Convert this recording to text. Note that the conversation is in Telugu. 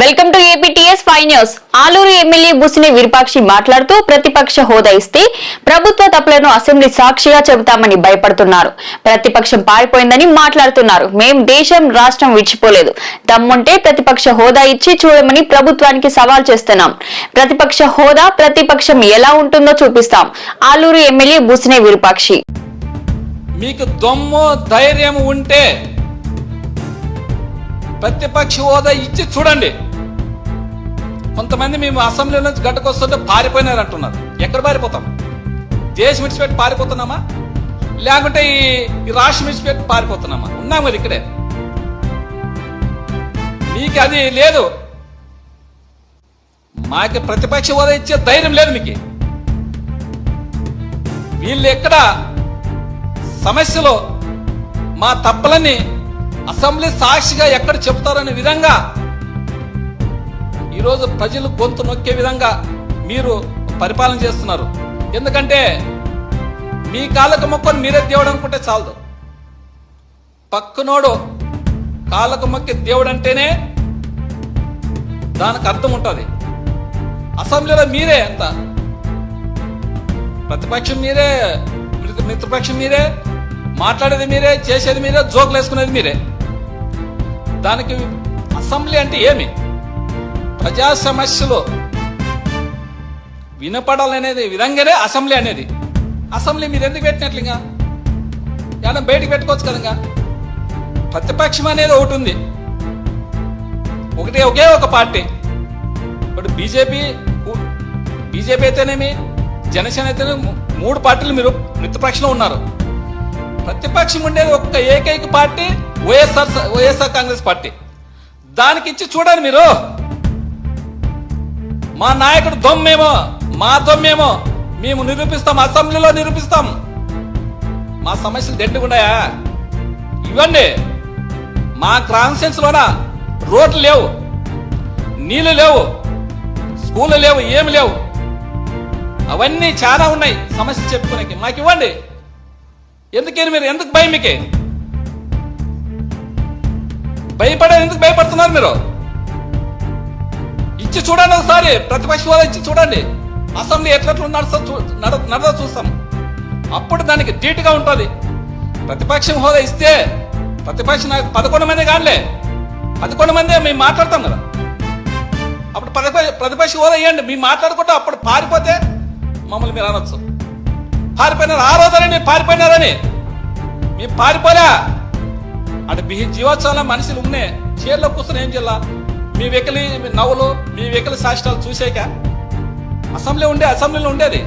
Welcome to APTS five news. Aluru MLA Busini Virupakshi మాట్లాడుతూ ప్రతిపక్ష హోదా ఇస్తే ప్రభుత్వ తప్పులను అసెంబ్లీ సాక్షిగా చెబుతామని భయపడుతున్నారు. ప్రతిపక్షం పారిపోయిందని మాట్లాడుతున్నారు. మేం దేశం రాష్ట్రం విడిచిపోలేదు. దమ్ముంటే ప్రతిపక్ష హోదా ఇచ్చి చూడమని ప్రభుత్వానికి సవాల్ చేస్తున్నాం. ప్రతిపక్ష హోదా ప్రతిపక్షం ఎలా ఉంటుందో చూపిస్తాం. ఆలూరు ఎమ్మెల్యే బుసిని విరూపాక్షి. మీకు దొమ్ము ధైర్యం ఉంటే ప్రతిపక్ష హోదా ఇచ్చి చూడండి. కొంతమంది మేము అసెంబ్లీ నుంచి గడ్డకొస్తుంటే పారిపోయినారు అంటున్నారు ఎక్కడ పారిపోతాం? దేశం విడిచిపెట్టి పారిపోతున్నామా? లేకుంటే ఈ ఈ రాష్ట్రం విడిచిపెట్టి పారిపోతున్నామా? ఉన్నాం కదా ఇక్కడే. మీకు అది లేదు. మాకు ప్రతిపక్ష హోదా ఇచ్చే ధైర్యం లేదు మీకు. వీళ్ళు ఎక్కడ సమస్యలో మా తప్పులని అసెంబ్లీ సాక్షిగా ఎక్కడ చెప్తారనే విధంగా ఈరోజు ప్రజలు గొంతు నొక్కే విధంగా మీరు పరిపాలన చేస్తున్నారు. ఎందుకంటే మీ కాళ్ళకు మొక్కను మీరే దేవుడు అనుకుంటే చాలదు. పక్కనోడు కాళ్ళకు మొక్కి దేవుడు అంటేనే దానికి అర్థం ఉంటుంది. అసెంబ్లీలో మీరే ఎంత ప్రతిపక్షం మీరే మిత్రపక్షం మీరే మాట్లాడేది మీరే చేసేది మీరే జోకులు వేసుకునేది మీరే. దానికి అసెంబ్లీ అంటే ఏమి? ప్రజా సమస్యలు వినపడాలనేది విధంగానే అసెంబ్లీ అనేది. అసెంబ్లీ మీరు ఎందుకు పెట్టినట్లు ఇంకా ఏమన్నా బయటకు పెట్టుకోవచ్చు కదా ఇంకా ప్రతిపక్షం అనేది ఒకటి ఉంది. ఒకటి ఒకే ఒక పార్టీ. ఇప్పుడు బీజేపీ బీజేపీ అయితేనేమి జనసేన అయితేనే మూడు పార్టీలు మీరు మిత్రపక్షంలో ఉన్నారు. ప్రతిపక్షం ఉండేది ఒక్క ఏకైక party YSR YSR Congress party. దానికి ఇచ్చి చూడండి మీరు. మా నాయకుడు దొమ్మేమో మా దొమ్మేమో మేము నిరూపిస్తాం అసెంబ్లీలో నిరూపిస్తాం. మా సమస్యలు దండుకున్నాయా ఇవ్వండి. మా కాన్స్టిట్యూన్స్ లోన రోడ్లు లేవు నీళ్ళు లేవు స్కూళ్ళు లేవు ఏమి లేవు. అవన్నీ చాలా ఉన్నాయి. సమస్య చెప్పుకునేకి మాకు ఇవ్వండి ఎందుకని మీరు? ఎందుకు భయం మీకే? భయపడే ఎందుకు భయపడుతున్నారు మీరు? ఇచ్చి చూడండి ఒకసారి ప్రతిపక్ష హోదా ఇచ్చి చూడండి. అసెంబ్లీ ఎట్లట్లు నడుస్తా చూ- నడ చూస్తాం. అప్పుడు దానికి ధీటుగా ఉంటుంది. ప్రతిపక్షం హోదా ఇస్తే ప్రతిపక్ష నాకు పదకొండు మంది కాదులే. పదకొండు మంది మేము మాట్లాడతాం కదా. అప్పుడు ప్రతిపక్ష ప్రతిపక్ష హోదా ఇవ్వండి మేము మాట్లాడుకుంటే అప్పుడు పారిపోతే మమ్మల్ని మీరు అనొచ్చు. పారిపోయినారు. ఆ రోజునే మీరు పారిపోయినారని. మేము పారిపోలే. అటు బిహి జీవోత్సవంలో మనుషులు ఉన్నాయి చీరలో కూర్చొని ఏం చేయాల? మీ వెకిలి నవ్వులు మీ వెకిలి శాస్త్రాలు చూసాక అసెంబ్లీ ఉండే అసెంబ్లీలో ఉండేది.